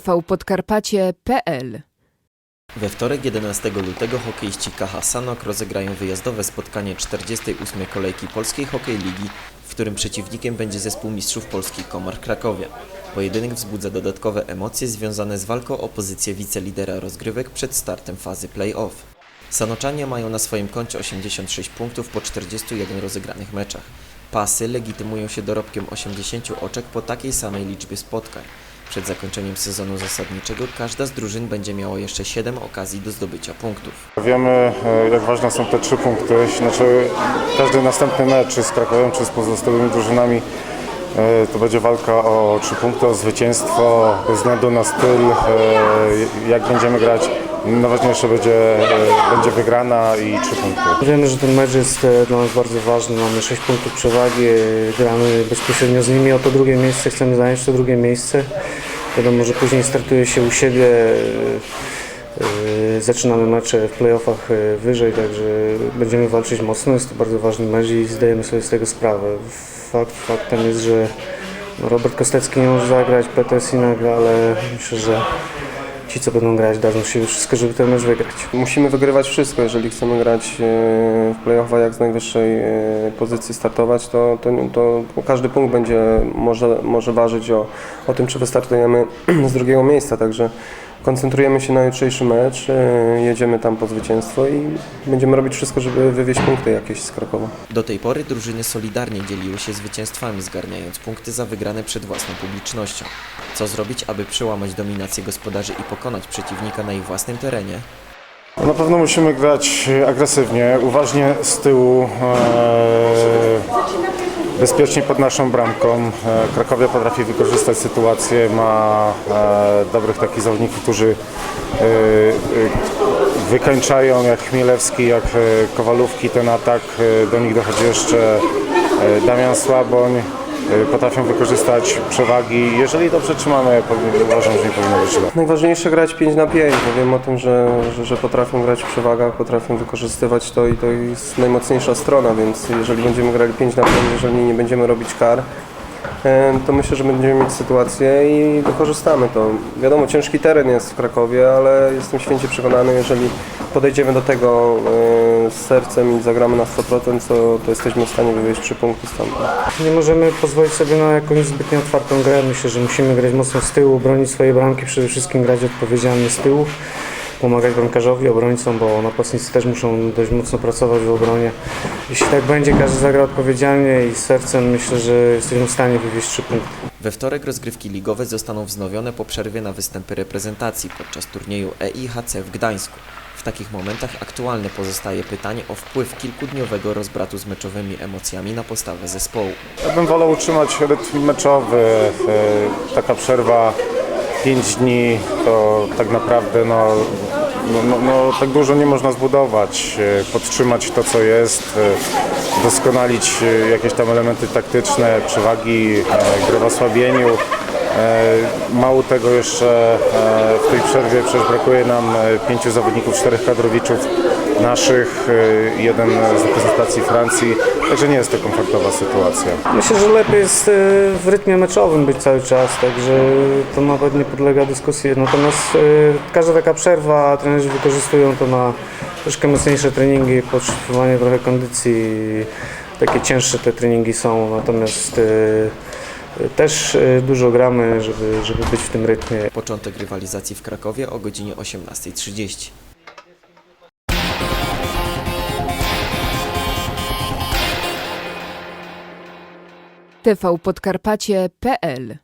tvpodkarpacie.pl We wtorek 11 lutego hokeiści KH Sanok rozegrają wyjazdowe spotkanie 48. kolejki Polskiej Hokej Ligi, w którym przeciwnikiem będzie zespół mistrzów Polski Komar Krakowia. Pojedynek wzbudza dodatkowe emocje związane z walką o pozycję wicelidera rozgrywek przed startem fazy play-off. Sanoczanie mają na swoim koncie 86 punktów po 41 rozegranych meczach. Pasy legitymują się dorobkiem 80 oczek po takiej samej liczbie spotkań. Przed zakończeniem sezonu zasadniczego każda z drużyn będzie miała jeszcze 7 okazji do zdobycia punktów. Wiemy, e, jak ważne są te trzy punkty. Znaczy, każdy następny mecz, czy z Krakowem, czy z pozostałymi drużynami, e, to będzie walka o trzy punkty, o zwycięstwo, bez względu na styl, e, jak będziemy grać. Najważniejsze będzie, będzie wygrana i trzy punkty. Wiemy, że ten mecz jest e, dla nas bardzo ważny. Mamy 6 punktów przewagi, e, gramy bezpośrednio z nimi o to drugie miejsce, chcemy zająć to drugie miejsce. Wiadomo, że później startuje się u siebie, e, zaczynamy mecze w playoffach wyżej, także będziemy walczyć mocno. Jest to bardzo ważny mecz i zdajemy sobie z tego sprawę. Fakt faktem jest, że Robert Kostecki nie może zagrać, Peter Sinak, ale myślę, że ci, co będą grać, dadzą się wszystko, żeby ten mecz wygrać. Musimy wygrywać wszystko, jeżeli chcemy grać e, w play-offa jak z najwyższej e, pozycji startować, to, to, to każdy punkt będzie może, może ważyć o, o tym, czy wystartujemy z drugiego miejsca, także koncentrujemy się na jutrzejszy mecz, e, jedziemy tam po zwycięstwo i będziemy robić wszystko, żeby wywieźć punkty jakieś z Krakowa. Do tej pory drużyny solidarnie dzieliły się zwycięstwami, zgarniając punkty za wygrane przed własną publicznością. Co zrobić, aby przełamać dominację gospodarzy i pokonać przeciwnika na ich własnym terenie? Na pewno musimy grać agresywnie, uważnie z tyłu, e, bezpiecznie pod naszą bramką. E, Krakowia potrafi wykorzystać sytuację, ma e, dobrych takich zawodników, którzy e, wykańczają jak Chmielewski, jak Kowalówki ten atak. Do nich dochodzi jeszcze Damian Słaboń. E, Potrafią wykorzystać przewagi. Jeżeli to przetrzymamy, powinien- uważam, że nie powinno być źle. Najważniejsze grać 5 na 5, bo wiem o tym, że, że, że potrafią grać w przewagach, potrafią wykorzystywać to i to jest najmocniejsza strona, więc jeżeli będziemy grali 5 na 5, jeżeli nie będziemy robić kar, to myślę, że będziemy mieć sytuację i wykorzystamy to. Wiadomo, ciężki teren jest w Krakowie, ale jestem święcie przekonany, jeżeli podejdziemy do tego e, z sercem i zagramy na 100%, to, to jesteśmy w stanie wywieźć 3 punkty stamtąd. Nie możemy pozwolić sobie na jakąś zbytnio otwartą grę. Myślę, że musimy grać mocno z tyłu, bronić swoje bramki, przede wszystkim grać odpowiedzialnie z tyłu, pomagać bramkarzowi, obrońcom, bo napastnicy też muszą dość mocno pracować w obronie. Jeśli tak będzie, każdy zagra odpowiedzialnie i z sercem, myślę, że jesteśmy w stanie wywieźć trzy punkty. We wtorek rozgrywki ligowe zostaną wznowione po przerwie na występy reprezentacji podczas turnieju EIHC w Gdańsku. W takich momentach aktualne pozostaje pytanie o wpływ kilkudniowego rozbratu z meczowymi emocjami na postawę zespołu. Ja bym wolał utrzymać rytm meczowy. E, Taka przerwa 5 dni to tak naprawdę no, no, no, no, tak dużo nie można zbudować. E, Podtrzymać to, co jest, e, doskonalić e, jakieś tam elementy taktyczne, przewagi, gry w osłabieniu. Mało tego jeszcze e, w tej przerwie przecież brakuje nam e, pięciu zawodników, czterech kadrowiczów naszych, e, jeden z reprezentacji Francji, także nie jest to komfortowa sytuacja. Myślę, że lepiej jest w rytmie meczowym być cały czas, także to nawet nie podlega dyskusji. Natomiast każda taka przerwa, trenerzy wykorzystują to na troszkę mocniejsze treningi, podtrzymywanie trochę kondycji. Takie cięższe te treningi są, natomiast też e, dużo gramy, żeby, żeby być w tym rytmie. Początek rywalizacji w Krakowie o godzinie 18.30. tvpodkarpacie.pl